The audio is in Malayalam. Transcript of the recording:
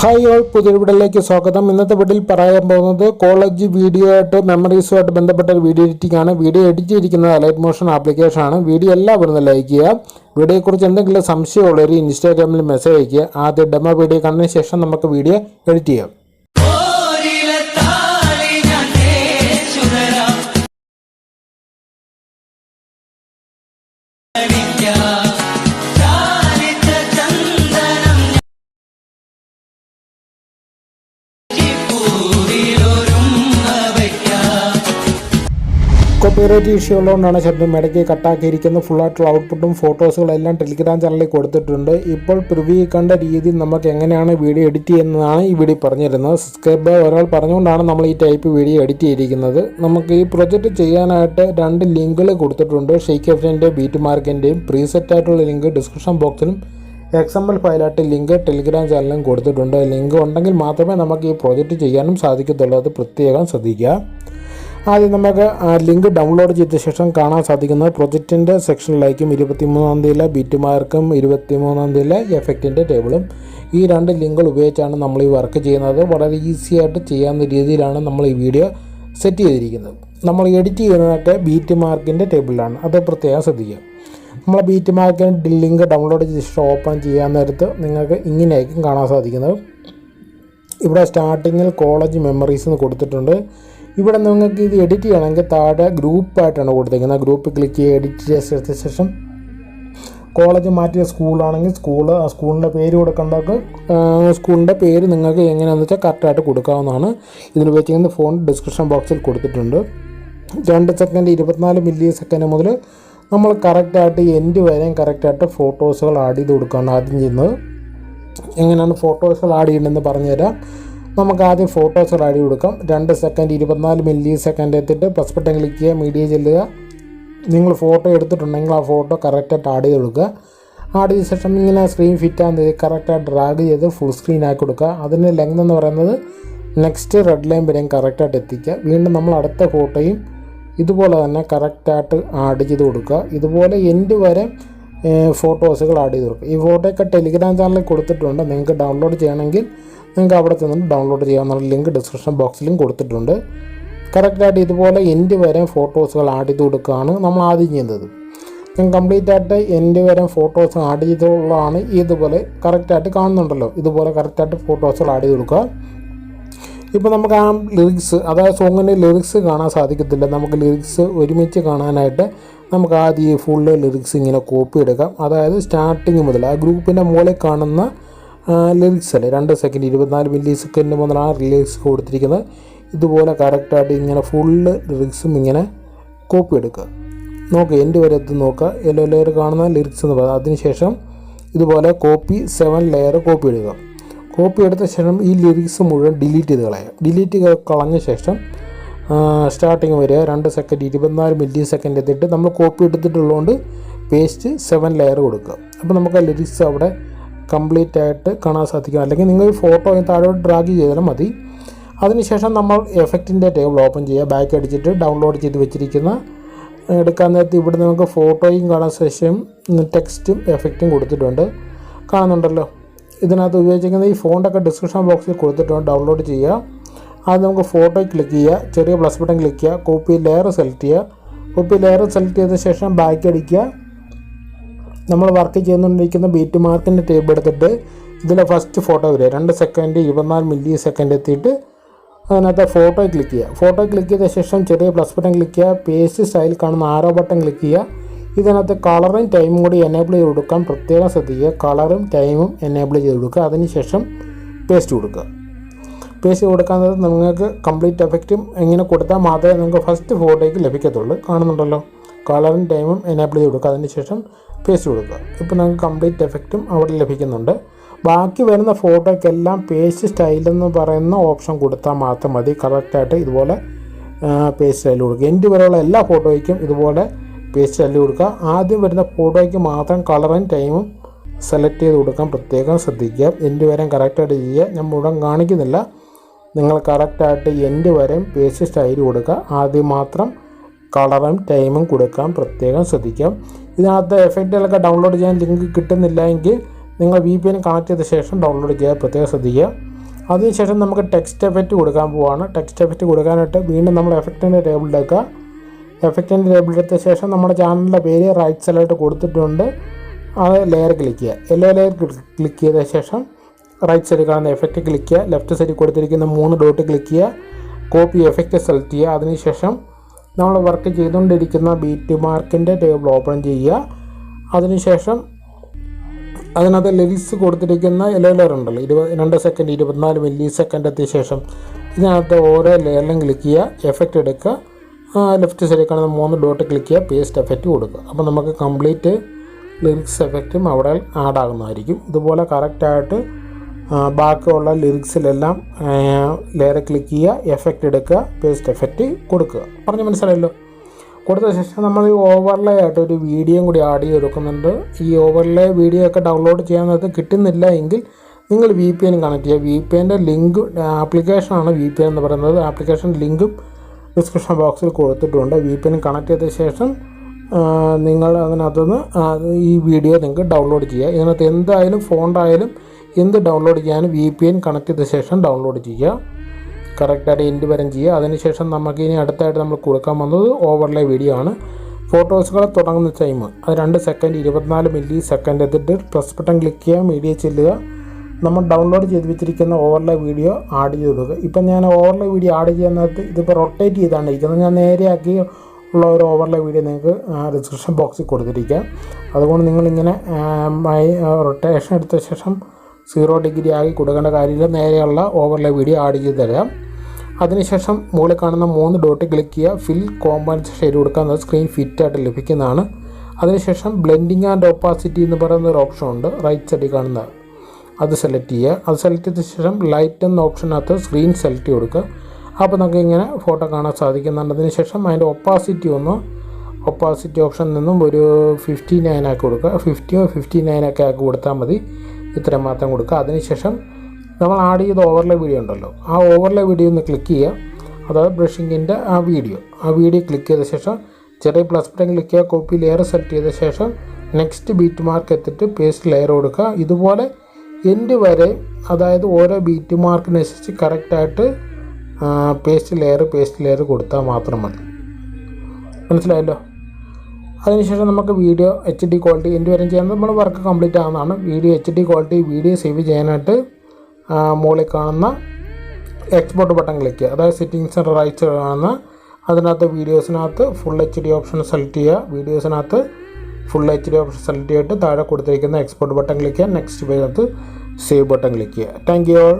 ഹായ് ഓൾ പുതിയൊരു വീഡിയോയിലേക്ക് സ്വാഗതം. ഇന്നത്തെ വീട്ടിൽ പറയാൻ പോകുന്നത് കോളേജ് വീഡിയോ ആയിട്ട് മെമ്മറീസുമായിട്ട് ബന്ധപ്പെട്ട ഒരു വീഡിയോ എഡിറ്റിംഗ് ആണ്. വീഡിയോ എഡിറ്റ് ചെയ്തിരിക്കുന്നത് അലൈറ്റ് മോഷൻ ആപ്ലിക്കേഷൻ ആണ്. വീഡിയോ എല്ലാവരും ഒന്ന് ലൈക്ക് ചെയ്യുക. വീഡിയോയെക്കുറിച്ച് എന്തെങ്കിലും സംശയമുള്ളവർ ഇൻസ്റ്റാഗ്രാമിൽ മെസ്സേജ് അയയ്ക്കുക. ആദ്യം ഡെമോ വീഡിയോ കണ്ടതിന് ശേഷം നമുക്ക് വീഡിയോ എഡിറ്റ് ചെയ്യാം. ഓരിലത്താളി കോപ്പിറൈറ്റ് ഇഷ്യൂ ഉള്ളതുകൊണ്ടാണ് ശബ്ദം ഇടയ്ക്ക് കട്ടാക്കിയിരിക്കുന്നത്. ഫുള്ളായിട്ടുള്ള ഔട്ട്പുട്ടും ഫോട്ടോസുകളെല്ലാം ടെലിഗ്രാം ചാനലിൽ കൊടുത്തിട്ടുണ്ട്. ഇപ്പോൾ പ്രിവ്യൂ കണ്ട രീതി നമുക്ക് എങ്ങനെയാണ് വീഡിയോ എഡിറ്റ് ചെയ്യുന്നതാണ് ഈ വീഡിയോ പറഞ്ഞിരുന്നത്. സബ്സ്ക്രൈബ് ഒരാൾ പറഞ്ഞുകൊണ്ടാണ് നമ്മൾ ഈ ടൈപ്പ് വീഡിയോ എഡിറ്റ് ചെയ്തിരിക്കുന്നത്. നമുക്ക് ഈ പ്രൊജക്റ്റ് ചെയ്യാനായിട്ട് രണ്ട് ലിങ്കുകൾ കൊടുത്തിട്ടുണ്ട്. ഷെയ്ക്ക് എഫിന്റെ ബീറ്റ് മാർക്കിന്റെയും പ്രീസെറ്റ് ആയിട്ടുള്ള ലിങ്ക് ഡിസ്ക്രിപ്ഷൻ ബോക്സിലും എക്സ് എം എൽ ഫയലായിട്ട് ലിങ്ക് ടെലിഗ്രാം ചാനലിലും കൊടുത്തിട്ടുണ്ട്. ലിങ്ക് ഉണ്ടെങ്കിൽ മാത്രമേ നമുക്ക് ഈ പ്രോജക്റ്റ് ചെയ്യാനും സാധിക്കത്തുള്ളൂ. അത് പ്രത്യേകം ശ്രദ്ധിക്കുക. ആദ്യം നമുക്ക് ലിങ്ക് ഡൗൺലോഡ് ചെയ്ത ശേഷം കാണാൻ സാധിക്കുന്നത് പ്രൊജക്റ്റിന്റെ സെക്ഷനിലേക്കും ഇരുപത്തിമൂന്നാം തീയതിയിലെ ബിറ്റുമാർക്കും ഇരുപത്തിമൂന്നാം തീയതിയിലെ എഫക്റ്റിന്റെ ടേബിളും ഈ രണ്ട് ലിങ്കുകൾ ഉപയോഗിച്ചാണ് നമ്മൾ ഈ വർക്ക് ചെയ്യുന്നത്. വളരെ ഈസി ആയിട്ട് ചെയ്യാവുന്ന രീതിയിലാണ് നമ്മൾ ഈ വീഡിയോ സെറ്റ് ചെയ്തിരിക്കുന്നത്. നമ്മൾ എഡിറ്റ് ചെയ്യുന്നതൊക്കെ ബീറ്റ് മാർക്കിന്റെ ടേബിളിലാണ് അത് പ്രത്യേകം ശ്രദ്ധിക്കുക. നമ്മൾ ബീറ്റ് മാർക്കിന്റെ ലിങ്ക് ഡൗൺലോഡ് ചെയ്ത് ശേഷം ഓപ്പൺ ചെയ്യാൻ നേരത്ത് നിങ്ങൾക്ക് ഇങ്ങനെയായിരിക്കും കാണാൻ സാധിക്കുന്നത്. ഇവിടെ സ്റ്റാർട്ടിങ്ങിൽ കോളേജ് മെമ്മറീസ് എന്ന് കൊടുത്തിട്ടുണ്ട്. ഇവിടെ നിങ്ങൾക്ക് ഇത് എഡിറ്റ് ചെയ്യണമെങ്കിൽ താഴെ ഗ്രൂപ്പായിട്ടാണ് കൊടുത്തിരിക്കുന്നത് ഗ്രൂപ്പ് ക്ലിക്ക് ചെയ്ത് എഡിറ്റ് ചെയ്ത ശേഷം കോളേജ് മാറ്റിയ സ്കൂളാണെങ്കിൽ സ്കൂൾ സ്കൂളിന്റെ പേര് കൊടുക്കേണ്ടവർക്ക് സ്കൂളിന്റെ പേര് നിങ്ങൾക്ക് എങ്ങനെയാണെന്ന് വെച്ചാൽ കറക്റ്റായിട്ട് കൊടുക്കാവുന്നതാണ്. ഇതിൽ വെച്ചിരിക്കുന്ന ഫോൺ ഡിസ്ക്രിപ്ഷൻ ബോക്സിൽ കൊടുത്തിട്ടുണ്ട്. രണ്ട് സെക്കൻഡ് ഇരുപത്തിനാല് മില്ലി സെക്കൻഡ് മുതൽ നമ്മൾ കറക്റ്റായിട്ട് എൻഡ് വരെയും കറക്റ്റായിട്ട് ഫോട്ടോസുകൾ ആഡ് ചെയ്ത് കൊടുക്കുകയാണ് ആദ്യം ചെയ്യുന്നത്. എങ്ങനെയാണ് ഫോട്ടോസുകൾ ആഡ് ചെയ്യേണ്ടതെന്ന് പറഞ്ഞുതരാം. നമുക്ക് ആദ്യം ഫോട്ടോസ് ആഡ് കൊടുക്കാം. രണ്ട് സെക്കൻഡ് ഇരുപത്തിനാല് മില്ലി സെക്കൻഡ് എത്തിയിട്ട് പ്ലസ് ബട്ടൺ ക്ലിക്ക് ചെയ്യുക മീഡിയ ചെല്ലുക. നിങ്ങൾ ഫോട്ടോ എടുത്തിട്ടുണ്ടെങ്കിൽ ആ ഫോട്ടോ കറക്റ്റായിട്ട് ആഡ് ചെയ്ത് കൊടുക്കുക. ആഡ് ചെയ്ത ശേഷം ഇങ്ങനെ സ്ക്രീൻ ഫിറ്റ് ആകുന്നത് കറക്റ്റായിട്ട് ഡ്രാഗ് ചെയ്ത് ഫുൾ സ്ക്രീൻ ആക്കി കൊടുക്കുക. അതിന്റെ ലെങ്ത് എന്ന് പറയുന്നത് നെക്സ്റ്റ് റെഡ് ലൈൻ വരെയും കറക്റ്റായിട്ട് എത്തിക്കുക. വീണ്ടും നമ്മൾ അടുത്ത ഫോട്ടോയും ഇതുപോലെ തന്നെ കറക്റ്റായിട്ട് ആഡ് ചെയ്ത് കൊടുക്കുക. ഇതുപോലെ എൻഡ് വരെ ഫോട്ടോസുകൾ ആഡ് ചെയ്ത് കൊടുക്കുക. ഈ ഫോട്ടോയൊക്കെ ടെലിഗ്രാം ചാനലിൽ കൊടുത്തിട്ടുണ്ട്. നിങ്ങൾക്ക് ഡൗൺലോഡ് ചെയ്യണമെങ്കിൽ നിങ്ങൾക്ക് അവിടെ ചെന്നിട്ട് ഡൗൺലോഡ് ചെയ്യാവുന്ന ലിങ്ക് ഡിസ്ക്രിപ്ഷൻ ബോക്സിലും കൊടുത്തിട്ടുണ്ട്. കറക്റ്റായിട്ട് ഇതുപോലെ എൻഡ് വരെ ഫോട്ടോസുകൾ ആഡ് ചെയ്ത് കൊടുക്കുകയാണ് നമ്മൾ ആദ്യം ചെയ്യുന്നത്. ഞാൻ കംപ്ലീറ്റ് ആയിട്ട് എന്റെ വരെ ഫോട്ടോസ് ആഡ് ചെയ്തുള്ളതാണ് ഇതുപോലെ കറക്റ്റായിട്ട് കാണുന്നുണ്ടല്ലോ. ഇതുപോലെ കറക്റ്റായിട്ട് ഫോട്ടോസുകൾ ആഡ് ചെയ്ത് കൊടുക്കുക. ഇപ്പോൾ നമുക്ക് ആ ലിറിക്സ് അതായത് സോങ്ങിന്റെ ലിറിക്സ് കാണാൻ സാധിക്കത്തില്ല. നമുക്ക് ലിറിക്സ് ഒരുമിച്ച് കാണാനായിട്ട് നമുക്ക് ആദ്യം ഈ ഫുള്ള് ലിറിക്സ് ഇങ്ങനെ കോപ്പി എടുക്കാം. അതായത് സ്റ്റാർട്ടിങ് മുതൽ ആ ഗ്രൂപ്പിന്റെ മുകളിൽ കാണുന്ന ലിറിക്സ് അല്ലേ രണ്ട് സെക്കൻഡ് ഇരുപത്തിനാല് മില്ലി സെക്കൻഡ് മുതലാണ് ലിറിക്സ് കൊടുത്തിരിക്കുന്നത്. ഇതുപോലെ കറക്റ്റായിട്ട് ഇങ്ങനെ ഫുള്ള് ലിറിക്സും ഇങ്ങനെ കോപ്പി എടുക്കുക. നോക്കുക എന്റെ വരെ എത്തി നോക്കുക. യെല്ലോ ലെയർ കാണുന്ന ലിറിക്സ് എന്ന് പറയുന്നത് അതിനുശേഷം ഇതുപോലെ കോപ്പി സെവൻ ലെയർ കോപ്പി എടുക്കുക കോപ്പി എടുത്ത ശേഷം ഈ ലിറിക്സ് മുഴുവൻ ഡിലീറ്റ് ചെയ്ത് കളയുക. ഡിലീറ്റ് കളഞ്ഞ ശേഷം സ്റ്റാർട്ടിങ് വരിക രണ്ട് സെക്കൻഡ് ഇരുപത്തിനാല് മില്ലി സെക്കൻഡ് എത്തിയിട്ട് നമ്മൾ കോപ്പി എടുത്തിട്ടുള്ളതുകൊണ്ട് പേസ്റ്റ് സെവൻ ലെയർ കൊടുക്കുക. അപ്പോൾ നമുക്ക് ആ ലിറിക്സ് അവിടെ കംപ്ലീറ്റ് ആയിട്ട് കാണാൻ സാധിക്കും. അല്ലെങ്കിൽ നിങ്ങൾ ഫോട്ടോ താഴോട്ട് ഡ്രാഗ് ചെയ്താലും മതി. അതിനുശേഷം നമ്മൾ എഫക്റ്റിന്റെ ടേബിൾ ഓപ്പൺ ചെയ്യുക. ബാക്ക് അടിച്ചിട്ട് ഡൗൺലോഡ് ചെയ്ത് വെച്ചിരിക്കുന്ന എടുക്കാൻ നേരത്ത് ഇവിടെ നമുക്ക് ഫോട്ടോയും കാണാൻ ശേഷം ടെക്സ്റ്റും എഫക്റ്റും കൊടുത്തിട്ടുണ്ട്. കാണുന്നുണ്ടല്ലോ. ഇതിനകത്ത് ഉപയോഗിച്ചിരിക്കുന്ന ഈ ഫോണ്ടൊക്കെ ഡിസ്ക്രിപ്ഷൻ ബോക്സിൽ കൊടുത്തിട്ടുണ്ട്. ഡൗൺലോഡ് ചെയ്യുക. അത് നമുക്ക് ഫോട്ടോ ക്ലിക്ക് ചെയ്യുക. ചെറിയ പ്ലസ് ബട്ടൺ ക്ലിക്ക് ചെയ്യുക. കോപ്പി ലെയർ സെലക്ട് ചെയ്യുക. കോപ്പി ലെയർ സെലക്ട് ചെയ്ത ശേഷം ബാക്ക് അടിക്കുക. നമ്മൾ വർക്ക് ചെയ്തുകൊണ്ടിരിക്കുന്ന ബീറ്റ് മാർക്കിന്റെ ടേബിൾ എടുത്തിട്ട് ഇതിലെ ഫസ്റ്റ് ഫോട്ടോ വരിക. രണ്ട് സെക്കൻഡ് ഇരുപത്തിനാല് മില്ലി സെക്കൻഡ് എത്തിയിട്ട് അതിനകത്ത് ഫോട്ടോ ക്ലിക്ക് ചെയ്യുക. ഫോട്ടോ ക്ലിക്ക് ചെയ്ത ശേഷം ചെറിയ പ്ലസ് ബട്ടൺ ക്ലിക്ക് ചെയ്യുക. പേസ്റ്റ് സ്റ്റൈൽ കാണുന്ന ആരോ ബട്ടൺ ക്ലിക്ക് ചെയ്യുക. ഇതിനകത്ത് കളറും ടൈമും കൂടി എനേബിൾ ചെയ്ത് കൊടുക്കാൻ പ്രത്യേകം ശ്രദ്ധിക്കുക. കളറും ടൈമും എനേബിൾ ചെയ്ത് കൊടുക്കുക. അതിനുശേഷം പേസ്റ്റ് കൊടുക്കുക. പേസ്റ്റ് കൊടുക്കാൻ നിങ്ങൾക്ക് കംപ്ലീറ്റ് എഫക്റ്റും എങ്ങനെ കൊടുത്താൽ മാത്രമേ നിങ്ങൾക്ക് ഫസ്റ്റ് ഫോട്ടോയ്ക്ക് ലഭിക്കത്തുള്ളൂ. കാണുന്നുണ്ടല്ലോ? കളറും ടൈമും എനേബിൾ ചെയ്ത് കൊടുക്കുക. അതിനുശേഷം പേസ്റ്റ് കൊടുക്കുക. ഇപ്പോൾ നമുക്ക് കംപ്ലീറ്റ് എഫക്റ്റും അവിടെ ലഭിക്കുന്നുണ്ട്. ബാക്കി വരുന്ന ഫോട്ടോയ്ക്കെല്ലാം പേസ്റ്റ് സ്റ്റൈൽ എന്ന് പറയുന്ന ഓപ്ഷൻ കൊടുത്താൽ മാത്രം മതി. കറക്റ്റായിട്ട് ഇതുപോലെ പേസ്റ്റ് സ്റ്റൈൽ കൊടുക്കുക. എന്റെ വരെയുള്ള എല്ലാ ഫോട്ടോയ്ക്കും ഇതുപോലെ പേസ്റ്റ് സ്റ്റൈൽ കൊടുക്കുക. ആദ്യം വരുന്ന ഫോട്ടോയ്ക്ക് മാത്രം കളറും ടൈമും സെലക്ട് ചെയ്ത് കൊടുക്കാൻ പ്രത്യേകം ശ്രദ്ധിക്കുക. എന്റെ വരെയും കറക്റ്റായിട്ട് ചെയ്യുക. ഞാൻ മുഴുവൻ കാണിക്കുന്നില്ല. നിങ്ങൾ കറക്റ്റായിട്ട് എന്റെ വരെയും പേസ്റ്റ് സ്റ്റൈൽ കൊടുക്കുക. ആദ്യം മാത്രം കളറും ടൈമും കൊടുക്കാൻ പ്രത്യേകം ശ്രദ്ധിക്കാം. ഇതിനകത്ത് എഫക്റ്റുകളൊക്കെ ഡൗൺലോഡ് ചെയ്യാൻ ലിങ്ക് കിട്ടുന്നില്ല എങ്കിൽ നിങ്ങൾ വി പി എൻ കണക്ട് ചെയ്ത ശേഷം ഡൗൺലോഡ് ചെയ്യാൻ പ്രത്യേകം ശ്രദ്ധിക്കുക. അതിനുശേഷം നമുക്ക് ടെക്സ്റ്റ് എഫക്റ്റ് കൊടുക്കാൻ പോവാണ്. ടെക്സ്റ്റ് എഫക്റ്റ് കൊടുക്കാനായിട്ട് വീണ്ടും നമ്മൾ എഫക്റ്റിന്റെ ടേബിളിലെടുക്കുക എഫക്റ്റിന്റെ ടേബിളെടുത്ത ശേഷം നമ്മുടെ ചാനലിന്റെ പേര് റൈറ്റ് സൈഡിലായിട്ട് കൊടുത്തിട്ടുണ്ട്. അത് ലെയർ ക്ലിക്ക് ചെയ്യുക. യെല്ലോ ലെയർ ക്ലിക്ക് ചെയ്ത ശേഷം റൈറ്റ് സൈഡിൽ കാണുന്ന എഫക്റ്റ് ക്ലിക്ക് ചെയ്യുക. ലെഫ്റ്റ് സൈഡിൽ കൊടുത്തിരിക്കുന്ന മൂന്ന് ഡോട്ട് ക്ലിക്ക് ചെയ്യുക. കോപ്പി എഫക്റ്റ് സെലക്ട് ചെയ്യുക. അതിനുശേഷം നമ്മൾ വർക്ക് ചെയ്തുകൊണ്ടിരിക്കുന്ന ബീറ്റ് മാർക്കിന്റെ ടേബിൾ ഓപ്പൺ ചെയ്യുക. അതിനുശേഷം അതിനകത്ത് ലെവിസ് കൊടുത്തിരിക്കുന്ന ലെയർ ഉണ്ടല്ലോ. ഇരുപത് രണ്ട് സെക്കൻഡ് ഇരുപത്തിനാല് മില്ലി സെക്കൻഡ് എത്തിയ ശേഷം ഇതിനകത്ത് ഓരോ ലെയറിലും ക്ലിക്ക് ചെയ്യുക. എഫക്റ്റ് എടുക്കുക. ലെഫ്റ്റ് സൈഡിൽ കാണുന്ന മൂന്ന് ഡോട്ട് ക്ലിക്ക് ചെയ്യുക. പേസ്റ്റ് എഫക്റ്റ് കൊടുക്കുക. അപ്പോൾ നമുക്ക് കംപ്ലീറ്റ് ലിറിക്സ് എഫക്റ്റും അവിടെ ആഡ് ആകുന്നതായിരിക്കും. ഇതുപോലെ കറക്റ്റായിട്ട് ബാക്കിയുള്ള ലിറിക്സിലെല്ലാം ലെയർ ക്ലിക്ക് ചെയ്യുക എഫക്റ്റ് എടുക്കുക പേസ്റ്റ് എഫക്റ്റ് കൊടുക്കുക. പറഞ്ഞ് മനസ്സിലായല്ലോ? കൊടുത്ത ശേഷം നമ്മൾ ഈ ഓവർലേ ആയിട്ട് ഒരു വീഡിയോയും കൂടി ആഡ് ചെയ്ത് കൊടുക്കുന്നുണ്ട് ഈ ഓവർലേ വീഡിയോ ഒക്കെ ഡൗൺലോഡ് ചെയ്യാനത് കിട്ടുന്നില്ല എങ്കിൽ നിങ്ങൾ വി പി എൻ കണക്ട് ചെയ്യുക. വി പി എന്റെ ലിങ്ക് ആപ്ലിക്കേഷനാണ് വി പി എൻ എന്ന് പറയുന്നത്. ആപ്ലിക്കേഷൻ ലിങ്കും ഡിസ്ക്രിപ്ഷൻ ബോക്സിൽ കൊടുത്തിട്ടുണ്ട്. വി പി എൻ കണക്ട് ചെയ്ത ശേഷം നിങ്ങൾ അതിനകത്തുനിന്ന് അത് ഈ വീഡിയോ നിങ്ങൾക്ക് ഡൗൺലോഡ് ചെയ്യുക. ഇതിനകത്ത് എന്തായാലും ഫോണ്ടായാലും എന്ത് ഡൗൺലോഡ് ചെയ്യാനും വി പി എൻ കണക്ട് ചെയ്ത ശേഷം ഡൗൺലോഡ് ചെയ്യുക. കറക്റ്റായിട്ട് എൻഡ് വരെ ചെയ്യുക. അതിനുശേഷം നമുക്ക് ഇനി അടുത്തായിട്ട് നമ്മൾ കൊടുക്കാൻ വന്നത് ഓവർലേ വീഡിയോ ആണ്. ഫോട്ടോസുകൾ തുടങ്ങുന്ന ടൈം അത് രണ്ട് സെക്കൻഡ് ഇരുപത്തിനാല് മില്ലി സെക്കൻഡ് എത്തിയിട്ട് പ്രസ് ബട്ടൺ ക്ലിക്ക് ചെയ്യുക മീഡിയ ചെല്ലുക. നമ്മൾ ഡൗൺലോഡ് ചെയ്ത് വെച്ചിരിക്കുന്ന ഓവർലേ വീഡിയോ ആഡ് ചെയ്ത് കൊടുക്കുക ഇപ്പം ഞാൻ ഓവർലേ വീഡിയോ ആഡ് ചെയ്യുന്നത് ഇതിപ്പോൾ റൊട്ടേറ്റ് ചെയ്താണ് ഇരിക്കുന്നത്. ഞാൻ നേരെയാക്കി ഉള്ള ഒരു ഓവർലേ വീഡിയോ നിങ്ങൾക്ക് ഡിസ്ക്രിപ്ഷൻ ബോക്സിൽ കൊടുത്തിരിക്കാം. അതുകൊണ്ട് നിങ്ങളിങ്ങനെ റൊട്ടേഷൻ എടുത്ത ശേഷം സീറോ ഡിഗ്രി ആയി കൊടുക്കേണ്ട കാര്യമില്ല. നേരെയുള്ള ഓവർലേ വീഡിയോ ആഡ് ചെയ്ത് തരാം. അതിനുശേഷം മുകളിൽ കാണുന്ന മൂന്ന് ഡോട്ട് ക്ലിക്ക് ചെയ്യുക. ഫിൽ കോമ്പൻസ് ഷെയ്ഡ് എന്നത് സ്ക്രീൻ ഫിറ്റായിട്ട് ലഭിക്കുന്നതാണ്. അതിനുശേഷം ബ്ലെൻഡിങ് ആൻഡ് ഓപ്പാസിറ്റി എന്ന് പറയുന്ന ഒരു ഓപ്ഷൻ ഉണ്ട്. റൈറ്റ് സൈഡിൽ കാണുന്ന അത് സെലക്ട് ചെയ്യുക. അത് സെലക്ട് ചെയ്ത ശേഷം ലൈറ്റ് എന്ന ഓപ്ഷനകത്ത് സ്ക്രീൻ സെലക്ട് കൊടുക്കുക. അപ്പോൾ നമുക്ക് ഇങ്ങനെ ഫോട്ടോ കാണാൻ സാധിക്കുന്നുണ്ട് അതിന് ശേഷം അതിന്റെ ഒപ്പാസിറ്റി ഒന്ന് ഒപ്പാസിറ്റി ഓപ്ഷനിൽ നിന്നും ഒരു ഫിഫ്റ്റി നയൻ ആക്കി കൊടുക്കുക. ഫിഫ്റ്റിയോ ഫിഫ്റ്റി നയൻ ഒക്കെ ആക്കി കൊടുത്താൽ മതി. ഇത്രയും മാത്രം കൊടുക്കുക. അതിനുശേഷം നമ്മൾ ആഡ് ചെയ്ത ഓവർലേ വീഡിയോ ഉണ്ടല്ലോ. ആ ഓവർലേ വീഡിയോ ഒന്ന് ക്ലിക്ക് ചെയ്യുക. അതായത് ബ്രഷിങ്ങിന്റെ ആ വീഡിയോ ആ വീഡിയോ ക്ലിക്ക് ചെയ്ത ശേഷം ചെറിയ പ്ലസ് ബട്ടൺ ക്ലിക്ക് ചെയ്യുക. കോപ്പി ലെയർ സെലക്ട് ചെയ്ത ശേഷം നെക്സ്റ്റ് ബീറ്റ് മാർക്ക് എത്തിയിട്ട് പേസ്റ്റ് ലെയർ കൊടുക്കുക. ഇതുപോലെ എൻഡ് വരെ അതായത് ഓരോ ബീറ്റ് മാർക്കിനനുസരിച്ച് കറക്റ്റായിട്ട് പേസ്റ്റ് ലെയർ പേസ്റ്റ് ലെയർ കൊടുത്താൽ മാത്രം മതി. മനസ്സിലായല്ലോ? അതിനുശേഷം നമുക്ക് വീഡിയോ എച്ച് ഡി ക്വാളിറ്റി എന്റെ വരും ചെയ്യാൻ നമ്മൾ വർക്ക് കംപ്ലീറ്റ് ആവുന്നതാണ്. Video H D quality video save ചെയ്യാനായിട്ട് മുകളിൽ കാണുന്ന എക്സ്പോർട്ട് ബട്ടൺ ക്ലിക്ക് ചെയ്യുക. അതായത് സെറ്റിങ്സ് റൈറ്റ്സ് കാണുന്ന അതിനകത്ത് വീഡിയോസിനകത്ത് full H D option select ചെയ്യുക. വീഡിയോസിനകത്ത് full H D option select ചെയ്തിട്ട് താഴെ കൊടുത്തിരിക്കുന്ന എക്സ്പോർട്ട് ബട്ടൺ ക്ലിക്ക് ചെയ്യുക. നെക്സ്റ്റ് പേജിനകത്ത് സേവ് ബട്ടൺ ക്ലിക്ക് ചെയ്യുക. Thank you all